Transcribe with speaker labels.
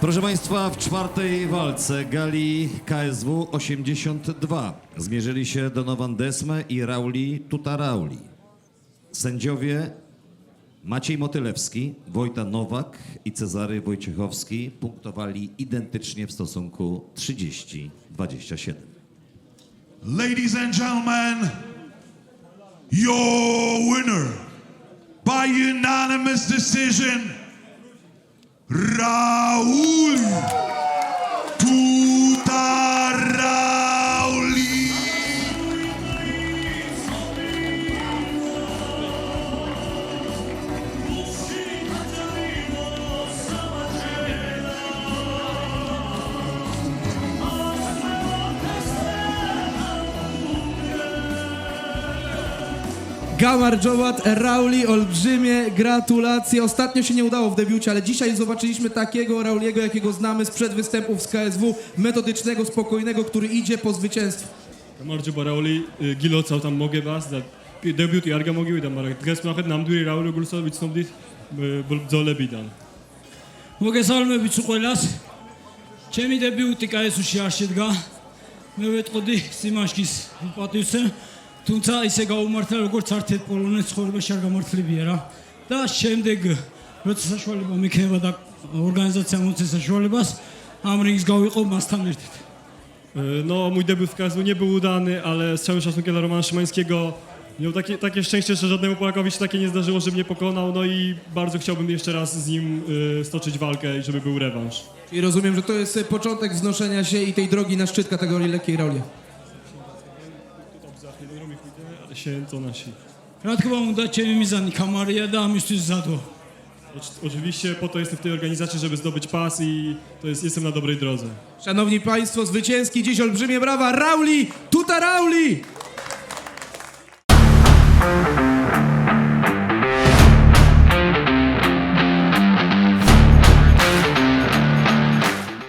Speaker 1: Proszę Państwa, w czwartej walce gali KSW 82 zmierzyli się Donovan Desme i Rauli Tutarauli. Sędziowie Maciej Motylewski, Wojta Nowak i Cezary Wojciechowski punktowali identycznie w stosunku 30-27.
Speaker 2: Ladies and gentlemen, your winner by unanimous decision, Raul
Speaker 3: Gamar Jobat, Rauli, olbrzymie gratulacje. Ostatnio się nie udało w debiucie, ale dzisiaj zobaczyliśmy takiego Rauliego, jakiego znamy sprzed występów z KSW, metodycznego, spokojnego, który idzie po zwycięstwo.
Speaker 4: Marjo Barauli, Gilo tam mogę was, da debut yarga mogę widam, mara dres nachet namduri Raul Gulsa ვიცნობდით ბრძოლებიდან.
Speaker 5: მოგესალმებით ყველას. ჩემი დებიუტი კაესუში არ შედგა. მე ვეტყოდი სიმაშკის პატივცე, თუმცა ისე გაუმართლა როგორც არც ერთ პოლონეთს ცხოვრებაში არ გამართლებია რა. და შემდეგ როცა საშუალება მექნება და ორგანიზაცია მოწეს საშუალებას ამ რინგს გავიყო მასთან ერთად.
Speaker 4: E, No, mój debiut w KSW nie był udany, ale z całym szacunkiem dla Romana Szymańskiego miał takie, takie szczęście, że żadnemu Polakowi się takie nie zdarzyło, że mnie pokonał, no i bardzo chciałbym jeszcze raz z nim e, stoczyć walkę i żeby był rewanż.
Speaker 3: I rozumiem, że to jest e, początek wznoszenia się i tej drogi na szczyt kategorii lekkiej Zachodnią
Speaker 4: Michówkę, Święto nasi.
Speaker 5: Kratkowa udacie mi za Nikamaria da
Speaker 4: Zado. Oczywiście po to jestem w tej organizacji, żeby zdobyć pas i to jest, jestem na dobrej drodze.
Speaker 3: Szanowni Państwo, zwycięski dziś olbrzymie brawa Rauli, tuta Rauli!